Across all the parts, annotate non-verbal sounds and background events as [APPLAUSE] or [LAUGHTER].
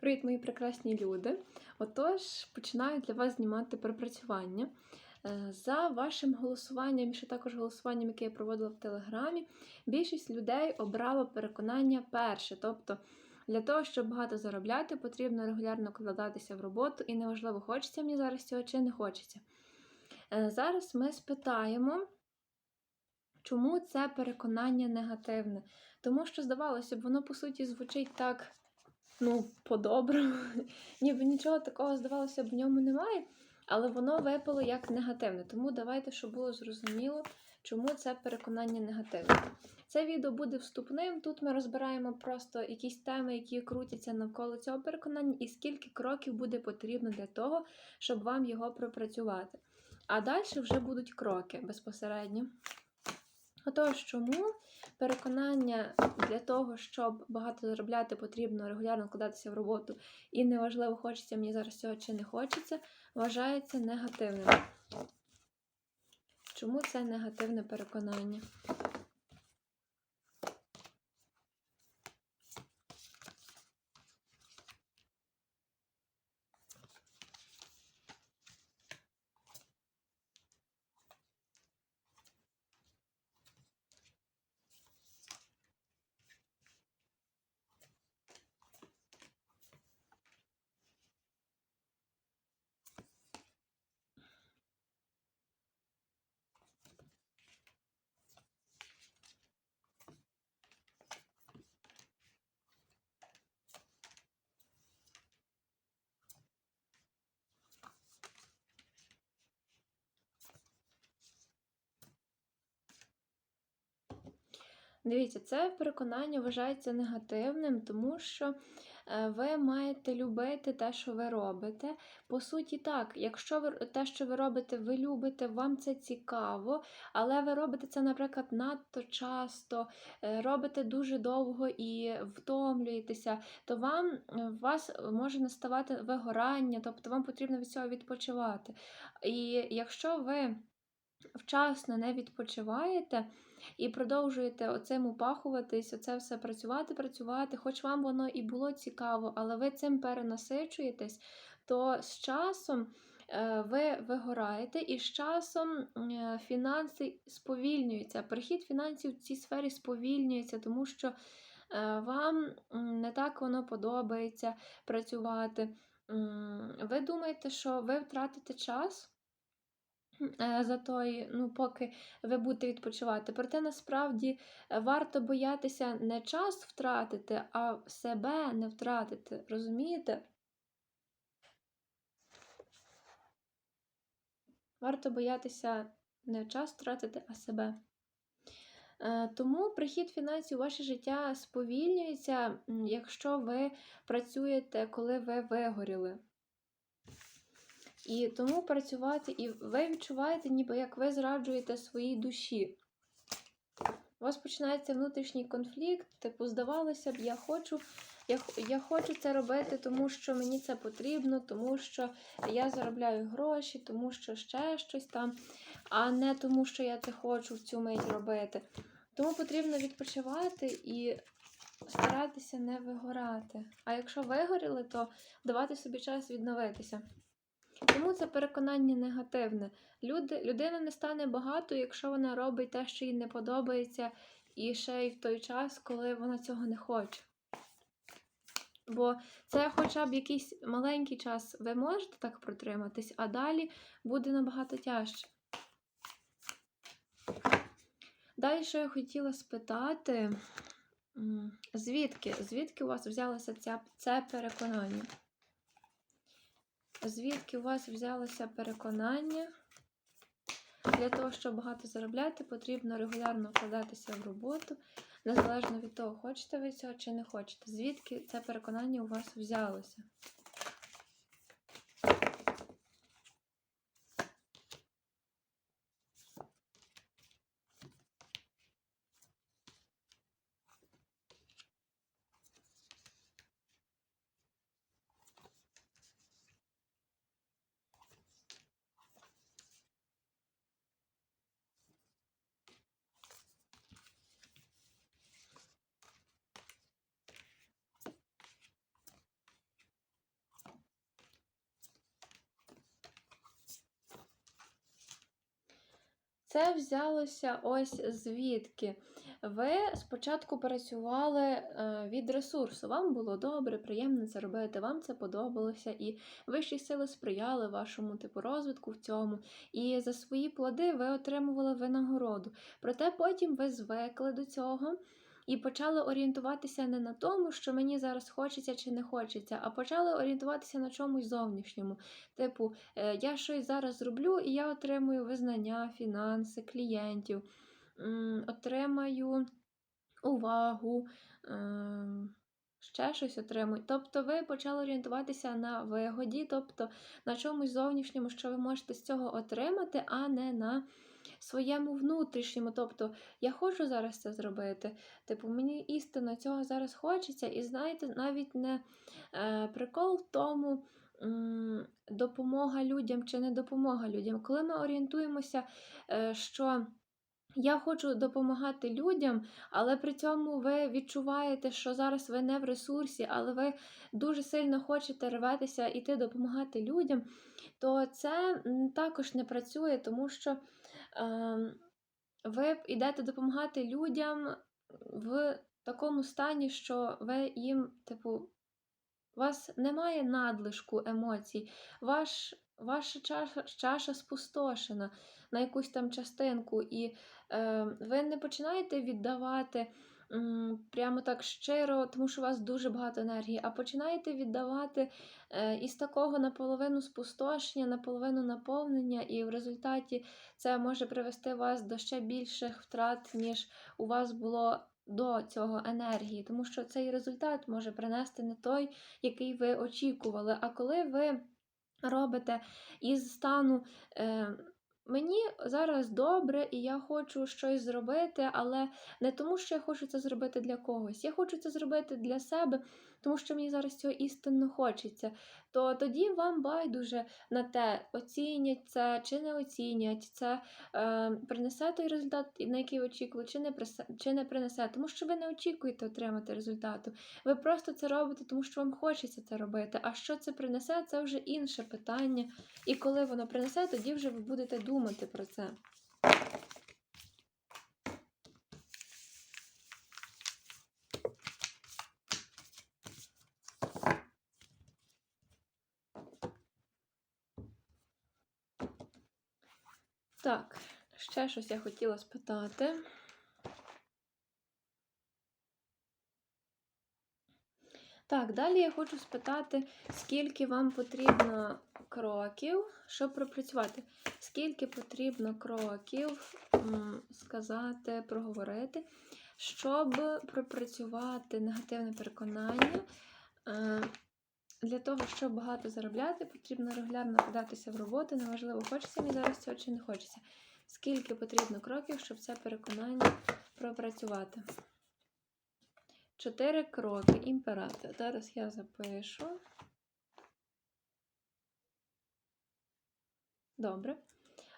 Привіт, мої прекрасні люди! Отож, починаю для вас знімати пропрацювання. Е, За вашим голосуванням, і ще також голосуванням, яке я проводила в Телеграмі, більшість людей обрало переконання перше. Тобто, для того, щоб багато заробляти, потрібно регулярно вкладатися в роботу, і неважливо, хочеться мені зараз цього чи не хочеться. Е, Зараз ми спитаємо. Чому це переконання негативне? Тому що, здавалося б, воно по суті звучить так, ну, по-доброму, [LAUGHS] ніби нічого такого, здавалося б, в ньому немає, але воно випало як негативне. Тому давайте, щоб було зрозуміло, чому це переконання негативне. Це відео буде вступним. Тут ми розбираємо просто якісь теми, які крутяться навколо цього переконання, і скільки кроків буде потрібно для того, щоб вам його пропрацювати. А далі вже будуть кроки безпосередньо. Отож, чому переконання для того, щоб багато заробляти, потрібно регулярно вкладатися в роботу, і неважливо, хочеться мені зараз цього чи не хочеться, вважається негативним. Чому це негативне переконання? Дивіться, це переконання вважається негативним, тому що е, ви маєте любити те, що ви робите. По суті, так, якщо ви те, що ви робите, ви любите, вам це цікаво, але ви робите це, наприклад, надто часто, е, робите дуже довго і втомлюєтеся, то вам е, у вас може наставати вигорання, тобто вам потрібно від цього відпочивати. І якщо ви вчасно не відпочиваєте і продовжуєте оцим упахуватись, оце все працювати, працювати, хоч вам воно і було цікаво, але ви цим перенасичуєтесь, то з часом. е, Ви вигораєте, і з часом е, фінанси сповільнюються. Прихід фінансів в цій сфері сповільнюється, тому що е, вам не так воно подобається працювати. Ви думаєте, що ви втратите час? Е, за той, ну, поки ви будете відпочивати. Проте насправді варто боятися не час втратити, а себе не втратити. Розумієте? Варто боятися не час втратити, а себе. Е, Тому прихід фінансів у ваше життя сповільнюється, якщо ви працюєте, коли ви вигоріли. І тому працювати, і ви відчуваєте, ніби як ви зраджуєте своїй душі. У вас починається внутрішній конфлікт, типу, здавалося б, я хочу, я, я хочу це робити, тому що мені це потрібно, тому що я заробляю гроші, тому що ще щось там, а не тому, що я це хочу в цю мить робити. Тому потрібно відпочивати і старатися не вигорати. А якщо вигоріли, то давати собі час відновитися. Тому це переконання негативне. Люди, людина не стане багато, якщо вона робить те, що їй не подобається, і ще й в той час, коли вона цього не хоче. Бо це хоча б якийсь маленький час ви можете так протриматись, а далі буде набагато тяжче. Далі, що я хотіла спитати, звідки? Звідки у вас взялося ця, це переконання? Звідки у вас взялося переконання? Для того, щоб багато заробляти, потрібно регулярно вкладатися в роботу, незалежно від того, хочете ви цього чи не хочете. Звідки це переконання у вас взялося? Це взялося ось звідки. Ви спочатку працювали е, від ресурсу. Вам було добре, приємно це робити, вам це подобалося, і вищі сили сприяли вашому типу розвитку в цьому. І за свої плоди ви отримували винагороду. Проте потім ви звикли до цього. І почали орієнтуватися не на тому, що мені зараз хочеться чи не хочеться, а почали орієнтуватися на чомусь зовнішньому. Типу, е, я щось зараз зроблю, і я отримую визнання, фінанси, клієнтів, отримаю увагу, ем, ще щось отримую. Тобто ви почали орієнтуватися на вигоді, тобто на чомусь зовнішньому, що ви можете з цього отримати, а не на своєму внутрішньому. Тобто, я хочу зараз це зробити. Типу, мені істинно цього зараз хочеться, і знаєте, навіть не е, прикол в тому. Допомога людям чи не допомога людям. Коли ми орієнтуємося, е, що я хочу допомагати людям, але при цьому ви відчуваєте, що зараз ви не в ресурсі, але ви дуже сильно хочете рветися іти допомагати людям, то це також не працює, тому що ви йдете допомагати людям в такому стані, що ви їм, типу, у вас немає надлишку емоцій, ваш, ваша чаша, чаша спустошена на якусь там частинку, і е, ви не починаєте віддавати прямо так щиро, тому що у вас дуже багато енергії, а починаєте віддавати е, із такого наполовину спустошення, наполовину наповнення, і в результаті це може привести вас до ще більших втрат, ніж у вас було. До цього енергії, тому що цей результат може принести не той, який ви очікували. А коли ви робите із стану е, мені зараз добре, і я хочу щось зробити, але не тому, що я хочу це зробити для когось. Я хочу це зробити для себе, тому що мені зараз цього істинно хочеться. То тоді вам байдуже на те, оцінять це чи не оцінять, це е, принесе той результат, на який ви очікували, чи не, присе- чи не принесе, тому що ви не очікуєте отримати результату. Ви просто це робите, тому що вам хочеться це робити. А що це принесе, це вже інше питання. І коли воно принесе, тоді вже ви будете думати про це. Так, ще щось я хотіла спитати. Так, далі я хочу спитати, скільки вам потрібно кроків, щоб пропрацювати. Скільки потрібно кроків сказати, проговорити, щоб пропрацювати негативне переконання. Е, Для того, щоб багато заробляти, потрібно регулярно вкладатися в роботу. Неважливо, хочеться мені зараз цього чи не хочеться. Скільки потрібно кроків, щоб це переконання пропрацювати? Чотири кроки. Імператор. Зараз я запишу. Добре.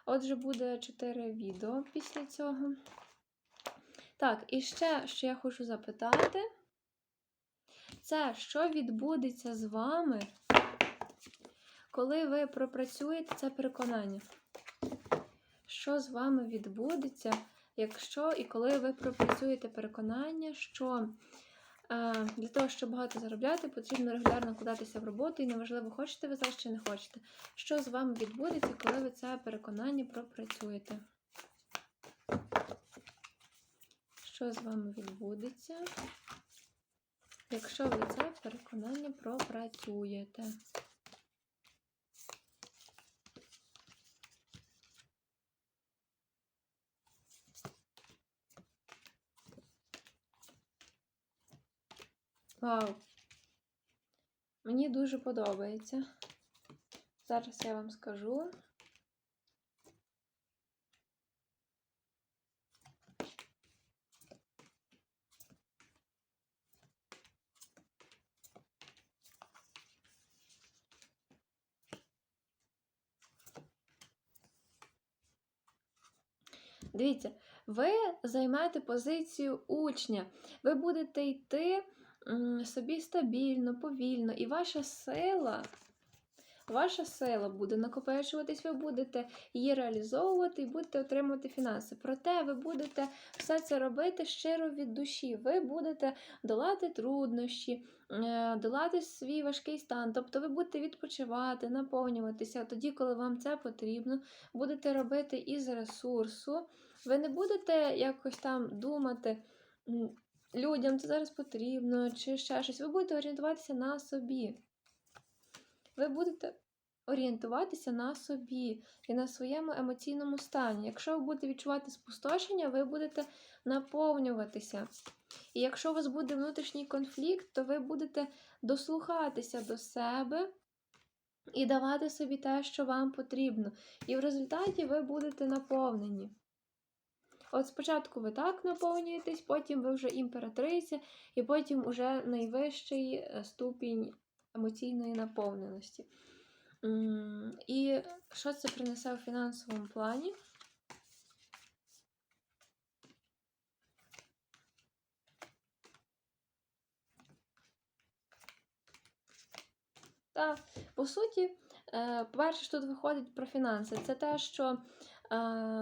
Отже, буде 4 відео після цього. Так, і ще, що я хочу запитати, це що відбудеться з вами, коли ви пропрацюєте це переконання? Що з вами відбудеться, якщо і коли ви пропрацюєте переконання, що е, для того, щоб багато заробляти, потрібно регулярно вкладатися в роботу, і неважливо, хочете ви зараз чи не хочете. Що з вами відбудеться, коли ви це переконання пропрацюєте? Що з вами відбудеться, якщо ви це переконання пропрацюєте? Вау! Мені дуже подобається. Зараз я вам скажу. Дивіться, ви займаєте позицію учня. Ви будете йти собі стабільно, повільно, і ваша сила, Ваша сила буде накопичуватись, ви будете її реалізовувати і будете отримувати фінанси. Проте ви будете все це робити щиро від душі. Ви будете долати труднощі, е, долати свій важкий стан. Тобто ви будете відпочивати, наповнюватися тоді, коли вам це потрібно, будете робити із ресурсу. Ви не будете якось там думати. «М, Людям це зараз потрібно, чи ще щось. Ви будете орієнтуватися на собі. Ви будете орієнтуватися на собі і на своєму емоційному стані. Якщо ви будете відчувати спустошення, ви будете наповнюватися. І якщо у вас буде внутрішній конфлікт, то ви будете дослухатися до себе і давати собі те, що вам потрібно. І в результаті ви будете наповнені. От спочатку ви так наповнюєтесь, потім ви вже імператриця, і потім уже найвищий е, ступінь емоційної наповненості. І що це принесе у фінансовому плані? Та, по суті, е, перше, що тут виходить про фінанси, це те, що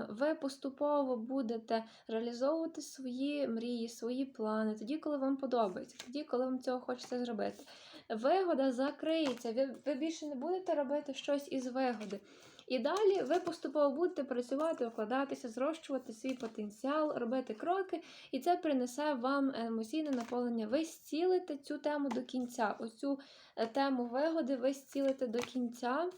ви поступово будете реалізовувати свої мрії, свої плани, тоді, коли вам подобається, тоді, коли вам цього хочеться зробити. Вигода закриється, ви, ви більше не будете робити щось із вигоди. І далі ви поступово будете працювати, вкладатися, зрощувати свій потенціал, робити кроки, і це принесе вам емоційне наповнення. Ви зцілите цю тему до кінця. Оцю е, тему вигоди ви зцілите до кінця.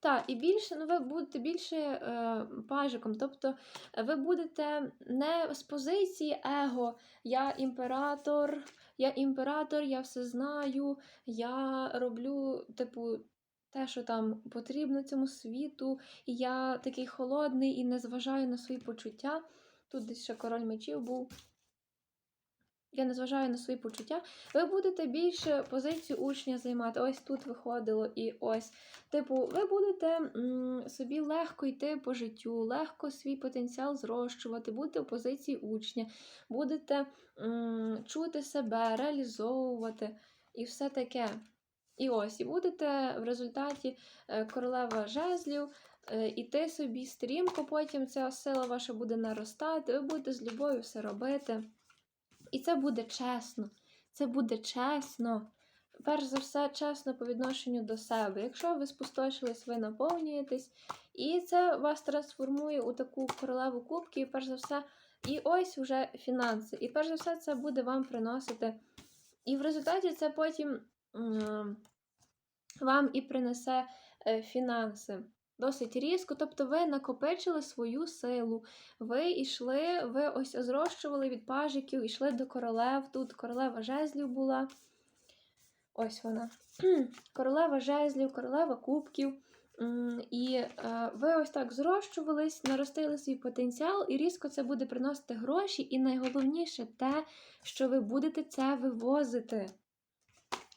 Так, і більше, ну ви будете більше е, пажиком, тобто е, ви будете не з позиції его, я імператор, я імператор, я все знаю, я роблю, типу, те, що там потрібно цьому світу, і я такий холодний і не зважаю на свої почуття. Тут десь ще король мечів був. Я не зважаю на свої почуття. Ви будете більше позицію учня займати. Ось тут виходило і ось. Типу, ви будете м, собі легко йти по життю, легко свій потенціал зрощувати, будете в позиції учня, будете м, чути себе, реалізовувати і все таке. І ось, і будете в результаті е, королева жезлів. е, Іти собі стрімко, потім ця сила ваша буде наростати, ви будете з любов'ю все робити. І це буде чесно. Це буде чесно. Перш за все, чесно по відношенню до себе. Якщо ви спустошились, ви наповнюєтесь, і це вас трансформує у таку королеву кубків, і перш за все, і ось вже фінанси. І перш за все, це буде вам приносити. І в результаті це потім вам і принесе е, фінанси. Досить різко, тобто ви накопичили свою силу, ви йшли, ви ось зрощували від пажиків, йшли до королев. Тут королева жезлів була. Ось вона. [CLEARS THROAT] Королева жезлів, королева кубків. І е, ви ось так зрощувались, наростили свій потенціал, і різко це буде приносити гроші. І найголовніше те, що ви будете це вивозити.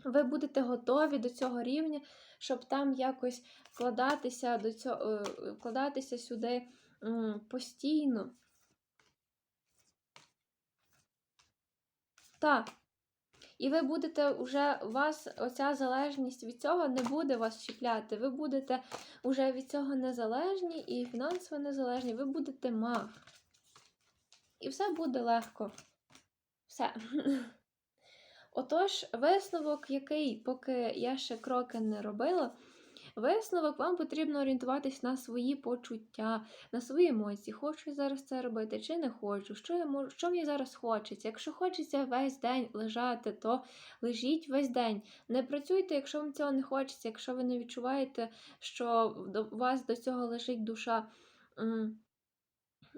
Ви будете готові до цього рівня, щоб там якось вкладатися до цього, е, вкладатися сюди постійно. Так. І ви будете вже, вас оця залежність від цього не буде вас чіпляти. Ви будете вже від цього незалежні і фінансово незалежні. Ви будете маг. І все буде легко. Все. [LAUGHS] Отож, висновок, який, поки я ще кроки не робила, висновок вам потрібно орієнтуватись на свої почуття, на свої емоції. Хочу я зараз це робити чи не хочу, що я можу, що мені зараз хочеться. Якщо хочеться весь день лежати, то лежіть весь день. Не працюйте, якщо вам цього не хочеться, якщо ви не відчуваєте, що до вас до цього лежить душа.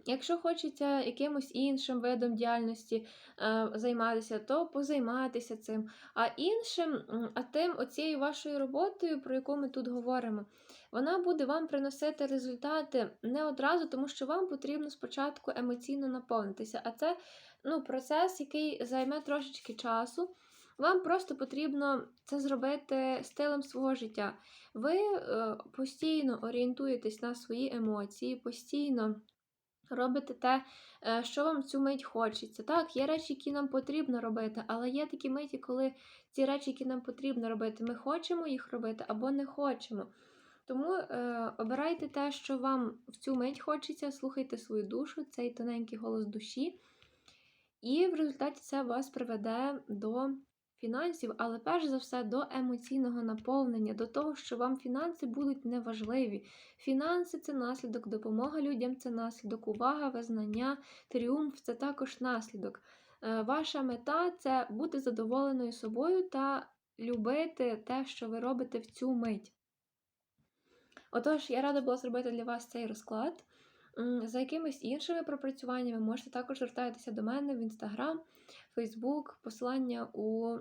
Якщо хочеться якимось іншим видом діяльності е, займатися, то позайматися цим. А іншим, а тим, оцією вашою роботою, про яку ми тут говоримо, вона буде вам приносити результати не одразу, тому що вам потрібно спочатку емоційно наповнитися. А це ну, процес, який займе трошечки часу. Вам просто потрібно це зробити стилем свого життя. Ви е, постійно орієнтуєтесь на свої емоції, постійно робите те, е, що вам цю мить хочеться. Так, є речі, які нам потрібно робити, але є такі миті, коли ці речі, які нам потрібно робити, ми хочемо їх робити або не хочемо. Тому е, обирайте те, що вам в цю мить хочеться, слухайте свою душу, цей тоненький голос душі, і в результаті це вас приведе до фінансів, але перш за все до емоційного наповнення, до того, що вам фінанси будуть неважливі. Фінанси це наслідок, допомога людям це наслідок, увага, визнання, тріумф це також наслідок. Е, Ваша мета це бути задоволеною собою та любити те, що ви робите в цю мить. Отож, я рада була зробити для вас цей розклад. За якимись іншими пропрацюваннями можете також звертатися до мене в інстаграм, Фейсбук, посилання у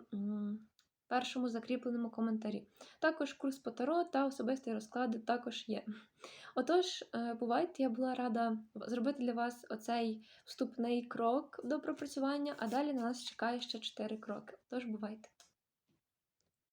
першому закріпленому коментарі. Також курс по таро та особисті розклади також є. Отож, е, бувайте, я була рада зробити для вас оцей вступний крок до пропрацювання, а далі на нас чекає ще 4 кроки. Тож бувайте!